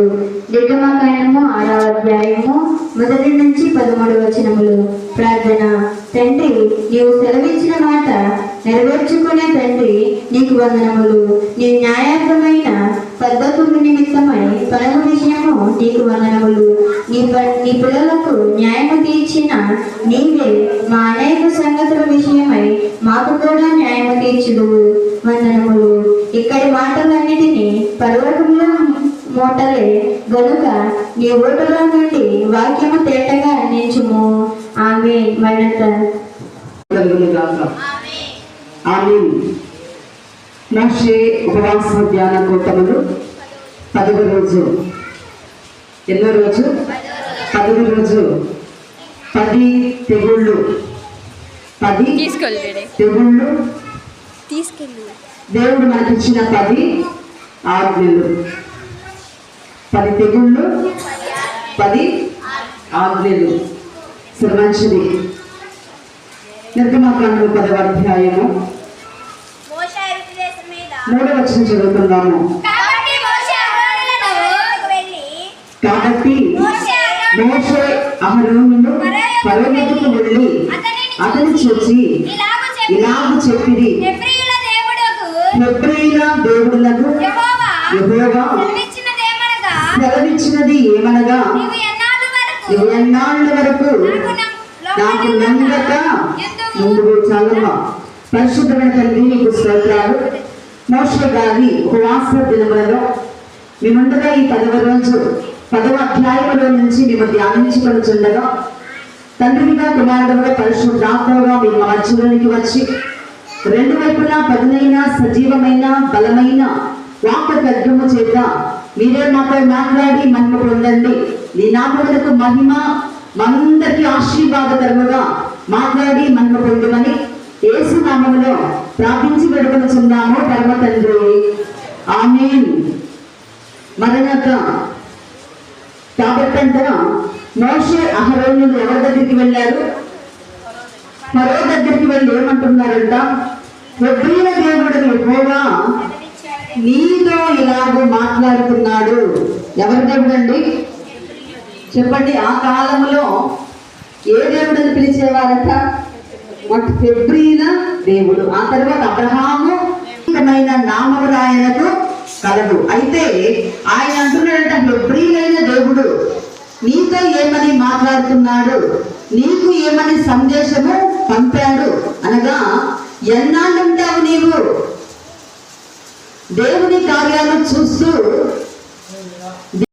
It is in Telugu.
నిర్గమకాండము ఆరవ అధ్యాయము మొదటి నుంచి పదమూడు వచనములు. ప్రార్థన తండ్రి నీవు సెలవించిన మాట నెరవేర్చుకునే తండ్రి నీకు వందనములు. నీ న్యాయార్థమైన పద్ధతులు నిమిత్తమై పరమ విషయము నీకు వందనములు. నీ నీ పిల్లలకు న్యాయము తీర్చిన నీవే మా అనేక సంగతుల విషయమై మాకు కూడా న్యాయము తీర్చుదువు. వందనములు. ఇక్కడి మాటలన్నిటినీ పర్వతంలో మోటలే గనుక నీ ఓటులో నుండి వాక్యము తేటగా అందించుము ఆమె ఆమేన్. మోషే ఉపవాస ధ్యాన కూటములు పదవ రోజు. ఎన్నో రోజు? పదవ రోజు. పది తెగుళ్ళు. పది తీసుకెళ్ళి తెగుళ్ళు. తీసుకెళ్ళు దేవుడు మనకిచ్చిన పది ఆజ్ఞలు. పది తెగుళ్ళు పది ఆజ్ఞలు. సరే మంచిది నిర్గమాకాండం పదవ అధ్యాయము. మూడవ వచనం చదువుతున్నాము కాబట్టి మోషే పర్వతకు వెళ్ళి అతని చూసి ఇలాగు చెప్పి ఇలాగు చెప్పిరి. హెబ్రీయుల దేవుడకు హెబ్రీల దేవుడులకు యెహోవా సెలవిచ్చినది ఏమనగా? ఎన్నాళ్ళు వరకు? నువ్వు ఎన్నాళ్ళ వరకు? నాకు నందక ముందుకు చాలమ్మా పరిశుద్ధమైన తండ్రి నీకు స్తోత్రాలు. మోష గారి ఉపవాస దినములలో మీ ముందుగా ఈ పదవ రోజు పదవ అధ్యాయములో నుంచి మేము ధ్యానించుకొనుచుండగా తండ్రిగా కుమారుడుగా పరిశుద్ధాత్మగా మీ మధ్యలోనికి వచ్చి రెండు వైపులా పదునైన సజీవమైన బలమైన వాక గర్భము మీరే నాపై మాట్లాడి మహిమ పొందండి. నీ నామములకు మహిమ మనందరికీ ఆశీర్వాదకరముగా మాట్లాడి మహిమ పొందమని యేసు నామములో ప్రార్థించి పెడుకొనుచున్నాము పరమ తండ్రి. ఆమె మరణక కాబట్టంతా మోషే అహరోనులు ఎవరి దగ్గరికి వెళ్ళారు? మరో దగ్గరికి వెళ్ళి ఏమంటున్నారంట? హెబ్రీల దేవుడు యెహోవా నీతో ఇలాగూ మాట్లాడుతున్నాడు. ఎవరి దేవుడు అండి చెప్పండి ఆ కాలంలో ఏ దేవుడని పిలిచేవారట? మొట్ట దేవుడు. ఆ తర్వాత అబ్రహాము ఉన్నతమైన ఆయనకు కలదు. అయితే ఆయన అంటున్నాడంట హెబ్రీలైన దేవుడు నీతో ఏమని మాట్లాడుతున్నాడు? నీకు ఏమని సందేశము పంపాడు? అనగా ఎన్నాళ్ళుంటావు నీవు? దేవుని కార్యాలు చూస్తూ